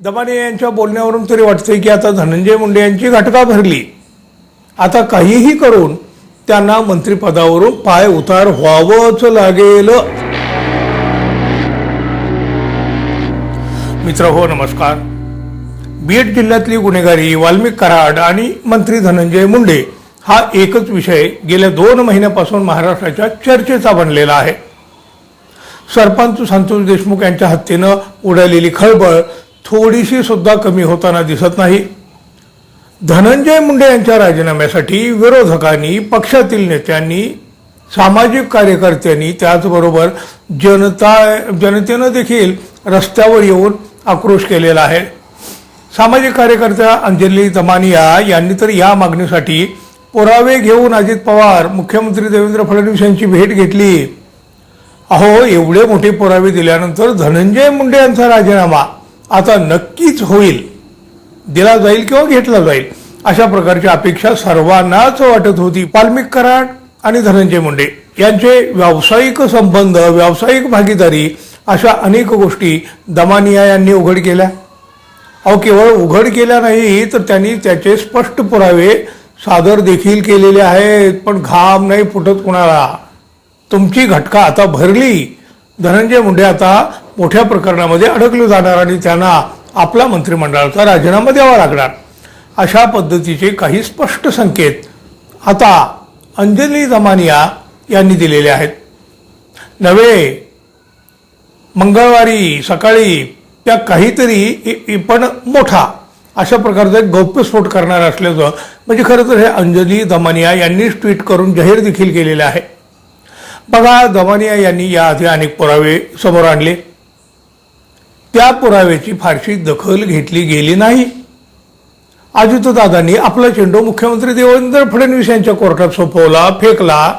दमाने यांच्या बोलण्यावरून तरी वाटतंय की आता धनंजय मुंडे यांची घटका भरली. आता काहीही करून त्यांना मंत्रिपदावरून पाय उतार व्हावंच लागेल. मित्र हो नमस्कार. बीड जिल्ह्यातली गुन्हेगारी वाल्मिक कराड आणि मंत्री धनंजय मुंडे हा एकच विषय गेल्या दोन महिन्यापासून महाराष्ट्राच्या चर्चेचा बनलेला आहे. सरपंच संतोष देशमुख यांच्या हत्येनं उडालेली खळबळ थोडीशी सुद्धा कमी होताना दिसत नाही. धनंजय मुंडे यांच्या राजीनाम्यासाठी विरोधकांनी पक्षातील नेत्यांनी सामाजिक कार्यकर्त्यांनी त्याचबरोबर जनता जनतेनं देखील रस्त्यावर येऊन आक्रोश केलेला आहे. सामाजिक कार्यकर्त्या अंजली दमानिया यांनी तर या मागणीसाठी पुरावे घेऊन अजित पवार मुख्यमंत्री देवेंद्र फडणवीस यांची भेट घेतली. अहो एवढे मोठे पुरावे दिल्यानंतर धनंजय मुंडे यांचा राजीनामा आता नक्कीच होईल. दिला जाईल किंवा घेतला जाईल अशा प्रकारची अपेक्षा सर्वांनाच वाटत होती. वाल्मिक कराड आणि धनंजय मुंडे यांचे व्यावसायिक संबंध व्यावसायिक भागीदारी अशा अनेक गोष्टी दमानिया यांनी उघड केल्या. अहो केवळ उघड केल्या नाही तर त्यांनी त्याचे स्पष्ट पुरावे सादर देखील केलेले आहेत. पण घाम नाही फुटत कुणाला. तुमची घटका आता भरली. धनंजय मुंडे आता मोठ्या प्रकरणामध्ये अडकले जाणार आणि त्यांना आपला मंत्रिमंडळाचा राजीनामा द्यावा लागणार. अशा पद्धतीचे काही स्पष्ट संकेत आता अंजली दमानिया यांनी दिलेले आहेत. नव्हे मंगळवारी सकाळी त्या काहीतरी पण मोठा अशा प्रकारचा एक गौप्यस्फोट करणार असल्याचं म्हणजे खरं तर हे अंजली दमानिया यांनीच ट्विट करून जाहीर देखील केलेलं आहे. बघा दमानिया यांनी याआधी अनेक पुरावे समोर आणले. त्या पुराव्याची फारशी दखल घेतली गेली नाही. अजितदादांनी आपला चेंडू मुख्यमंत्री देवेंद्र फडणवीस यांच्या कोर्टात सोपवला फेकला.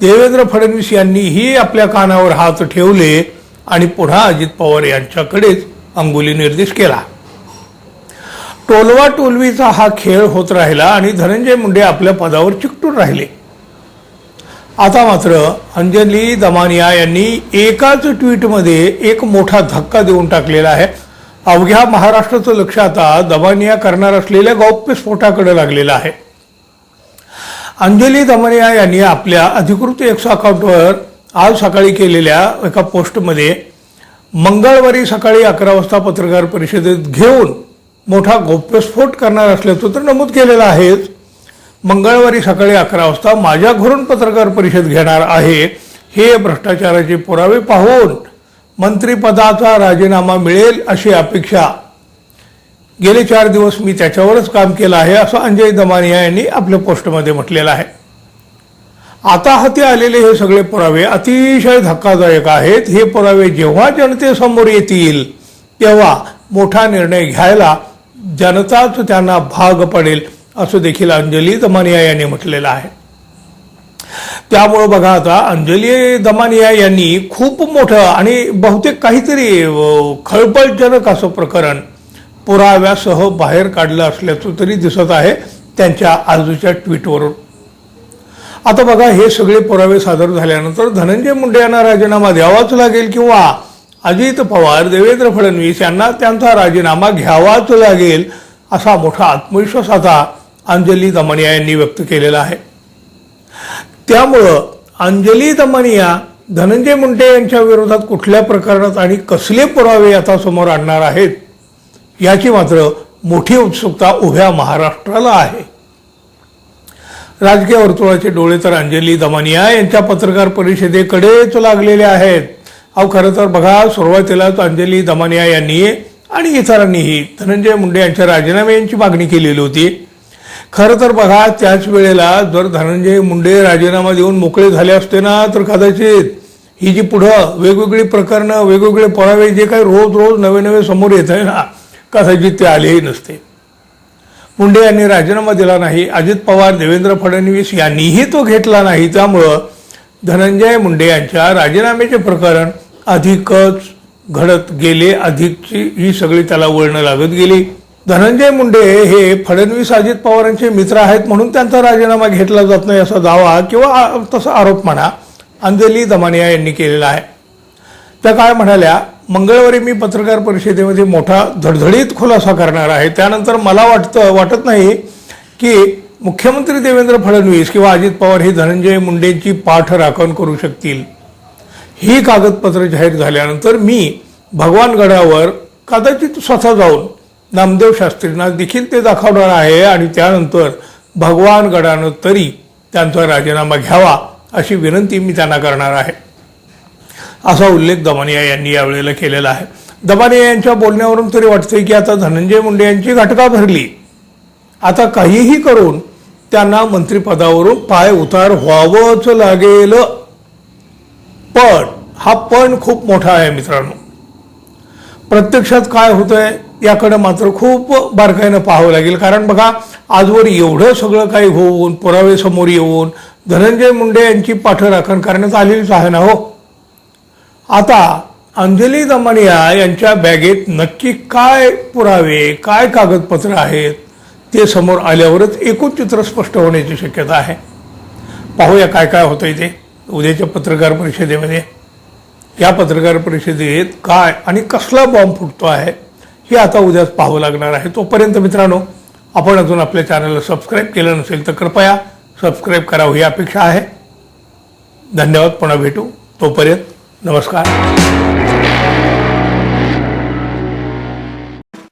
देवेंद्र फडणवीस यांनीही आपल्या कानावर हात ठेवले आणि पुन्हा अजित पवार यांच्याकडेच अंगुली निर्देश केला. टोलवा टोलवीचा हा खेळ होत राहिला आणि धनंजय मुंडे आपल्या पदावर चिकटून राहिले. आता मात्र अंजली दमानिया यांनी एकाच ट्विटमध्ये एक मोठा धक्का देऊन टाकलेला आहे. अवघ्या महाराष्ट्राचं लक्ष आता दमानिया करणार असलेल्या गौप्यस्फोटाकडे लागलेलं आहे. अंजली दमानिया यांनी आपल्या अधिकृत एक्स अकाउंटवर आज सकाळी केलेल्या एका पोस्टमध्ये मंगळवारी सकाळी अकरा वाजता पत्रकार परिषदेत घेऊन मोठा गौप्यस्फोट करणार असल्याचं तर नमूद केलेलं आहेच मंगळवारी सकाळी अकरा वाजता माझ्या घरून पत्रकार परिषद घेणार आहे हे भ्रष्टाचाराचे पुरावे पाहून मंत्रिपदाचा राजीनामा मिळेल अशी अपेक्षा. गेले चार दिवस मी त्याच्यावरच काम केलं आहे असं अंजय दमानिया यांनी आपल्या पोस्टमध्ये म्हटलेलं आहे. आता हाती आलेले हे सगळे पुरावे अतिशय धक्कादायक आहेत. हे पुरावे जेव्हा जनतेसमोर येतील तेव्हा मोठा निर्णय घ्यायला जनताच त्यांना भाग पडेल. असं देखील अंजली दमानिया यांनी म्हटलेलं आहे. त्यामुळं बघा आता अंजली दमानिया यांनी खूप मोठं आणि बहुतेक काहीतरी खळबळजनक असं प्रकरण पुराव्यासह बाहेर काढलं असल्याचं तरी दिसत आहे त्यांच्या आजूच्या ट्विटवरून. आता बघा हे सगळे पुरावे सादर झाल्यानंतर धनंजय मुंडे यांना राजीनामा द्यावाच लागेल किंवा अजित पवार देवेंद्र फडणवीस यांना त्यांचा राजीनामा घ्यावाच लागेल असा मोठा आत्मविश्वास आता अंजली दमनिया यांनी व्यक्त केलेला आहे. त्यामुळं अंजली दमनिया धनंजय मुंडे यांच्या विरोधात कुठल्या प्रकरणात आणि कसले पुरावे आता समोर आणणार आहेत याची मात्र मोठी उत्सुकता उभ्या महाराष्ट्राला आहे. राजकीय वर्तुळाचे डोळे तर अंजली दमानिया यांच्या पत्रकार परिषदेकडेच लागलेले आहेत. अहो खरं तर बघा सुरुवातीलाच अंजली दमानिया यांनी आणि इतरांनीही धनंजय मुंडे यांच्या राजीनाम्यांची मागणी केलेली होती. खरं तर बघा त्याच वेळेला जर धनंजय मुंडे राजीनामा देऊन मोकळे झाले असते ना तर कदाचित ही जी पुढं वेगवेगळी प्रकरणं वेगवेगळे पुरावे जे काही रोज रोज नवे नवे समोर येत आहे ना कदाचित ते आलेही नसते. मुंडे यांनी राजीनामा दिला नाही अजित पवार देवेंद्र फडणवीस यांनीही तो घेतला नाही त्यामुळं धनंजय मुंडे यांच्या राजीनाम्याचे प्रकरण अधिकच घडत गेले अधिकची ही सगळी त्याला वळणं लागत गेली. धनंजय मुंडे हे फडणवीस अजित पवारांचे मित्र आहेत म्हणून त्यांचा राजीनामा घेतला जात नाही असा दावा किंवा तसा आरोप म्हणा अंजली दमानिया यांनी केलेला आहे. त्या काय म्हणाल्या मंगळवारी मी पत्रकार परिषदेमध्ये मोठा धडधडीत खुलासा करणार आहे. त्यानंतर मला वाटतं वाटत नाही की मुख्यमंत्री देवेंद्र फडणवीस किंवा अजित पवार हे धनंजय मुंडेंची पाठ राखण करू शकतील. ही कागदपत्र जाहीर झाल्यानंतर मी भगवानगडावर कदाचित स्वतः जाऊन नामदेव शास्त्रींना देखील ते दाखवणार आहे आणि त्यानंतर भगवान गडानं तरी त्यांचा राजीनामा घ्यावा अशी विनंती मी त्यांना करणार आहे. असा उल्लेख दमानिया यांनी यावेळेला केलेला आहे. दमानिया यांच्या बोलण्यावरून तरी वाटतंय की आता धनंजय मुंडे यांची घटका भरली. आता काहीही करून त्यांना मंत्रिपदावरून पाय उतार व्हावंच लागेल. पण हा पण खूप मोठा आहे मित्रांनो. प्रत्यक्षात काय होतंय याकडं मात्र खूप बारकाईनं पाहावं लागेल. कारण बघा आजवर एवढं सगळं काही होऊन पुरावे समोर येऊन धनंजय मुंडे यांची पाठराखण करण्यात आलेलीच आहे ना हो? आता अंजली दमानिया यांच्या बॅगेत नक्की काय पुरावे काय कागदपत्र आहेत ते समोर आल्यावरच एकूण चित्र स्पष्ट होण्याची शक्यता आहे. पाहूया काय काय होतंय ते. उद्याच्या पत्रकार परिषदेमध्ये. या पत्रकार परिषदेत काय आणि कसला बॉम्ब फुटतो आहे हे आता उद्याच पाहावं लागणार आहे. तोपर्यंत मित्रांनो आपण अजून आपल्या चॅनलला सबस्क्राईब केलं नसेल तर कृपया सबस्क्राईब करावं ही अपेक्षा आहे. धन्यवाद. पुन्हा भेटू. तोपर्यंत नमस्कार.